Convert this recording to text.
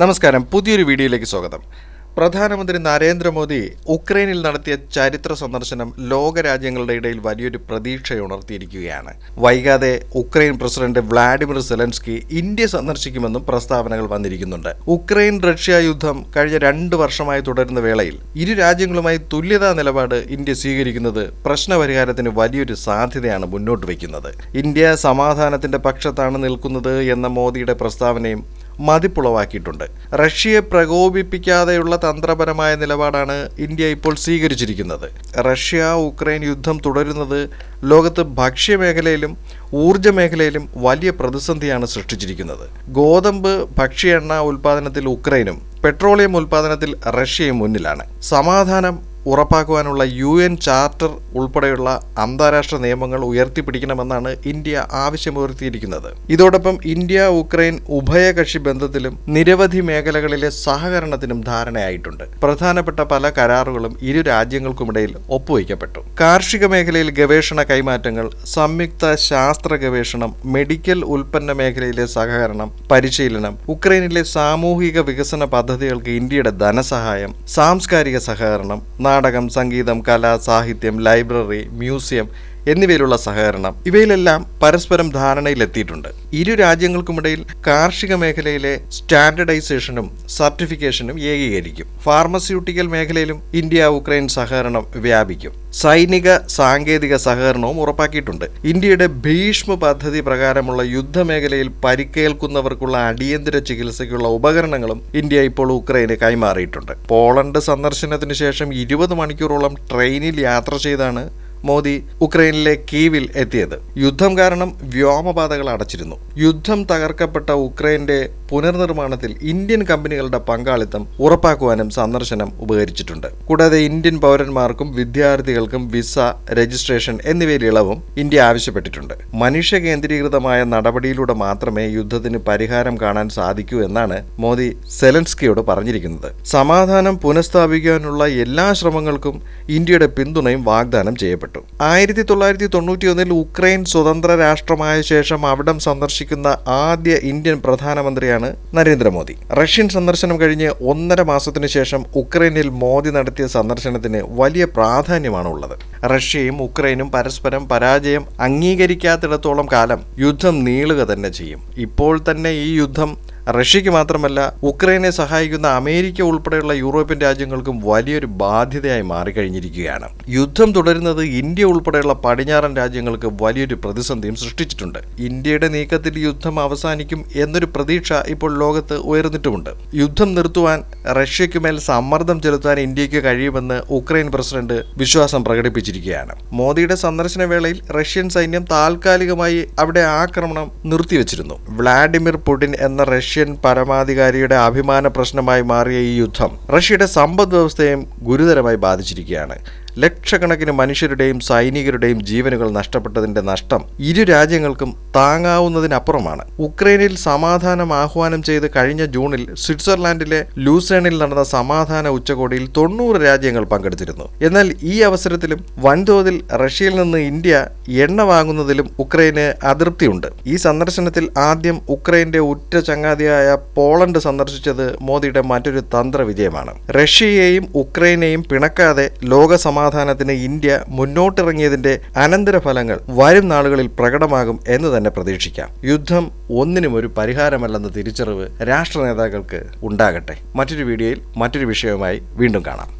നമസ്കാരം. പുതിയൊരു വീഡിയോയിലേക്ക് സ്വാഗതം. പ്രധാനമന്ത്രി നരേന്ദ്രമോദി ഉക്രൈനിൽ നടത്തിയ ചരിത്ര സന്ദർശനം ലോകരാജ്യങ്ങളുടെ ഇടയിൽ വലിയൊരു പ്രതീക്ഷയുണർത്തിയിരിക്കുകയാണ് വൈകാതെ Ukraine president Vladimir Zelensky India സന്ദർശിക്കുമെന്നും പ്രസ്താവനകൾ വന്നിരിക്കുന്നുണ്ട്. ഉക്രൈൻ റഷ്യ യുദ്ധം കഴിഞ്ഞ രണ്ട് വർഷമായി തുടരുന്ന വേളയിൽ ഇരു രാജ്യങ്ങളുമായി തുല്യതാ നിലപാട് ഇന്ത്യ സ്വീകരിക്കുന്നത് പ്രശ്നപരിഹാരത്തിന് വലിയൊരു സാധ്യതയാണ് മുന്നോട്ട് വയ്ക്കുന്നത്. ഇന്ത്യ സമാധാനത്തിന്റെ പക്ഷത്താണ് നിൽക്കുന്നത് എന്ന മോദിയുടെ പ്രസ്താവനയും മതിപ്പുളവാക്കിയിട്ടുണ്ട്. റഷ്യയെ പ്രകോപിപ്പിക്കാതെയുള്ള തന്ത്രപരമായ നിലപാടാണ് ഇന്ത്യ ഇപ്പോൾ സ്വീകരിച്ചിരിക്കുന്നത്. റഷ്യ ഉക്രൈൻ യുദ്ധം തുടരുന്നത് ലോകത്ത് ഭക്ഷ്യമേഖലയിലും ഊർജ മേഖലയിലും വലിയ പ്രതിസന്ധിയാണ് സൃഷ്ടിച്ചിരിക്കുന്നത്. ഗോതമ്പ് ഭക്ഷ്യ എണ്ണ ഉൽപ്പാദനത്തിൽ ഉക്രൈനും പെട്രോളിയം ഉൽപ്പാദനത്തിൽ റഷ്യയും മുന്നിലാണ്. സമാധാനം ഉറപ്പാക്കുവാനുള്ള യു എൻ ചാർട്ടർ ഉൾപ്പെടെയുള്ള അന്താരാഷ്ട്ര നിയമങ്ങൾ ഉയർത്തിപ്പിടിക്കണമെന്നാണ് ഇന്ത്യ ആവശ്യമുയർത്തിയിരിക്കുന്നത്. ഇതോടൊപ്പം ഇന്ത്യ ഉക്രൈൻ ഉഭയകക്ഷി ബന്ധത്തിലും നിരവധി മേഖലകളിലെ സഹകരണത്തിനും ധാരണയായിട്ടുണ്ട്. പ്രധാനപ്പെട്ട പല കരാറുകളും ഇരു രാജ്യങ്ങൾക്കുമിടയിൽ ഒപ്പുവയ്ക്കപ്പെട്ടു. കാർഷിക മേഖലയിൽ ഗവേഷണ കൈമാറ്റങ്ങൾ സംയുക്ത ശാസ്ത്ര ഗവേഷണം മെഡിക്കൽ ഉൽപ്പന്ന മേഖലയിലെ സഹകരണം പരിശീലനം ഉക്രൈനിലെ സാമൂഹിക വികസന പദ്ധതികൾക്ക് ഇന്ത്യയുടെ ധനസഹായം സാംസ്കാരിക സഹകരണം നാടകം സംഗീതം കല സാഹിത്യം ലൈബ്രറി മ്യൂസിയം എന്നിവയിലുള്ള സഹകരണം ഇവയിലെല്ലാം പരസ്പരം ധാരണയിലെത്തിയിട്ടുണ്ട്. ഇരു രാജ്യങ്ങൾക്കുമിടയിൽ കാർഷിക മേഖലയിലെ സ്റ്റാൻഡർഡൈസേഷനും സർട്ടിഫിക്കേഷനും ഏകീകരിക്കും. ഫാർമസ്യൂട്ടിക്കൽ മേഖലയിലും ഇന്ത്യ ഉക്രൈൻ സഹകരണം വ്യാപിക്കും. സൈനിക സാങ്കേതിക സഹകരണവും ഉറപ്പാക്കിയിട്ടുണ്ട്. ഇന്ത്യയുടെ ഭീഷ്മ പദ്ധതി പ്രകാരമുള്ള യുദ്ധമേഖലയിൽ പരിക്കേൽക്കുന്നവർക്കുള്ള അടിയന്തര ചികിത്സയ്ക്കുള്ള ഉപകരണങ്ങളും ഇന്ത്യ ഇപ്പോൾ ഉക്രൈന് കൈമാറിയിട്ടുണ്ട്. പോളണ്ട് സന്ദർശനത്തിന് ശേഷം ഇരുപത് മണിക്കൂറോളം ട്രെയിനിൽ യാത്ര ചെയ്താണ് മോദി ഉക്രൈനിലെ കീവിൽ എത്തിയത്. യുദ്ധം കാരണം വ്യോമപാതകൾ അടച്ചിരുന്നു. യുദ്ധം തകർക്കപ്പെട്ട ഉക്രൈന്റെ പുനർനിർമ്മാണത്തിൽ ഇന്ത്യൻ കമ്പനികളുടെ പങ്കാളിത്തം ഉറപ്പാക്കുവാനും സന്ദർശനം ഉപകരിച്ചിട്ടുണ്ട്. കൂടാതെ ഇന്ത്യൻ പൗരന്മാർക്കും വിദ്യാർത്ഥികൾക്കും വിസ രജിസ്ട്രേഷൻ എന്നിവയിൽ ഇളവും ഇന്ത്യ ആവശ്യപ്പെട്ടിട്ടുണ്ട്. മനുഷ്യ കേന്ദ്രീകൃതമായ നടപടിയിലൂടെ മാത്രമേ യുദ്ധത്തിന് പരിഹാരം കാണാൻ സാധിക്കൂ എന്നാണ് മോദി സെലൻസ്കിയോട് പറഞ്ഞിരിക്കുന്നത്. സമാധാനം പുനഃസ്ഥാപിക്കാനുള്ള എല്ലാ ശ്രമങ്ങൾക്കും ഇന്ത്യയുടെ പിന്തുണയും വാഗ്ദാനം ചെയ്യപ്പെട്ടു. ആയിരത്തി തൊള്ളായിരത്തി തൊണ്ണൂറ്റി ഒന്നിൽ ഉക്രൈൻ സ്വതന്ത്ര രാഷ്ട്രമായ ശേഷം അവിടം സന്ദർശിക്കുന്ന ആദ്യ ഇന്ത്യൻ പ്രധാനമന്ത്രിയാണ് നരേന്ദ്രമോദി. റഷ്യൻ സന്ദർശനം കഴിഞ്ഞ് ഒന്നര മാസത്തിനു ശേഷം ഉക്രൈനിൽ മോദി നടത്തിയ സന്ദർശനത്തിന് വലിയ പ്രാധാന്യമാണ് ഉള്ളത് റഷ്യയും ഉക്രൈനും പരസ്പരം പരാജയം അംഗീകരിക്കാത്തിടത്തോളം കാലം യുദ്ധം നീളുക തന്നെ ചെയ്യും. ഇപ്പോൾ തന്നെ ഈ യുദ്ധം റഷ്യയ്ക്ക് മാത്രമല്ല ഉക്രൈനെ സഹായിക്കുന്ന അമേരിക്ക ഉൾപ്പെടെയുള്ള യൂറോപ്യൻ രാജ്യങ്ങൾക്കും വലിയൊരു ബാധ്യതയായി മാറിക്കഴിഞ്ഞിരിക്കുകയാണ്. യുദ്ധം തുടരുന്നത് ഇന്ത്യ ഉൾപ്പെടെയുള്ള പടിഞ്ഞാറൻ രാജ്യങ്ങൾക്ക് വലിയൊരു പ്രതിസന്ധിയും സൃഷ്ടിച്ചിട്ടുണ്ട്. ഇന്ത്യയുടെ നീക്കത്തിൽ യുദ്ധം അവസാനിക്കും എന്നൊരു പ്രതീക്ഷ ഇപ്പോൾ ലോകത്ത് ഉയർന്നിട്ടുമുണ്ട്. യുദ്ധം നിർത്തുവാൻ റഷ്യയ്ക്കുമേൽ സമ്മർദ്ദം ചെലുത്താൻ ഇന്ത്യയ്ക്ക് കഴിയുമെന്ന് ഉക്രൈൻ പ്രസിഡന്റ് വിശ്വാസം പ്രകടിപ്പിച്ചിരിക്കുകയാണ് മോദിയുടെ സന്ദർശന വേളയിൽ റഷ്യൻ സൈന്യം താൽക്കാലികമായി അവിടെ ആക്രമണം നിർത്തിവച്ചിരുന്നു. വ്ളാഡിമിർ പുടിൻ എന്ന റഷ്യൻ പരമാധികാരിയുടെ അഭിമാന പ്രശ്നമായി മാറിയ ഈ യുദ്ധം റഷ്യയുടെ സമ്പദ് വ്യവസ്ഥയെയും ഗുരുതരമായി ബാധിച്ചിരിക്കുകയാണ്. ലക്ഷക്കണക്കിന് മനുഷ്യരുടെയും സൈനികരുടെയും ജീവനുകൾ നഷ്ടപ്പെട്ടതിന്റെ നഷ്ടം ഇരു രാജ്യങ്ങൾക്കും താങ്ങാവുന്നതിനപ്പുറമാണ്. ഉക്രൈനിൽ സമാധാനം ആഹ്വാനം ചെയ്ത് കഴിഞ്ഞ ജൂണിൽ സ്വിറ്റ്സർലാൻഡിലെ ലൂസേണിൽ നടന്ന സമാധാന ഉച്ചകോടിയിൽ തൊണ്ണൂറ് രാജ്യങ്ങൾ പങ്കെടുത്തിരുന്നു. എന്നാൽ ഈ അവസരത്തിലും വൻതോതിൽ റഷ്യയിൽ നിന്ന് ഇന്ത്യ എണ്ണ വാങ്ങുന്നതിലും ഉക്രൈന് അതൃപ്തിയുണ്ട് ഈ സന്ദർശനത്തിൽ ആദ്യം ഉക്രൈന്റെ ഉറ്റ ചങ്ങാതിയായ പോളണ്ട് സന്ദർശിച്ചത് മോദിയുടെ മറ്റൊരു തന്ത്ര വിജയമാണ് റഷ്യയെയും ഉക്രൈനെയും പിണക്കാതെ ലോക സമാധാനത്തിന് ഇന്ത്യ മുന്നോട്ടിറങ്ങിയതിന്റെ അനന്തരഫലങ്ങൾ വരും നാളുകളിൽ പ്രകടമാകും എന്ന് തന്നെ പ്രതീക്ഷിക്കാം. യുദ്ധം ഒന്നിനും ഒരു പരിഹാരമല്ലെന്ന തിരിച്ചറിവ് രാഷ്ട്ര നേതാക്കൾക്ക് ഉണ്ടാകട്ടെ. മറ്റൊരു വീഡിയോയിൽ മറ്റൊരു വിഷയവുമായി വീണ്ടും കാണാം.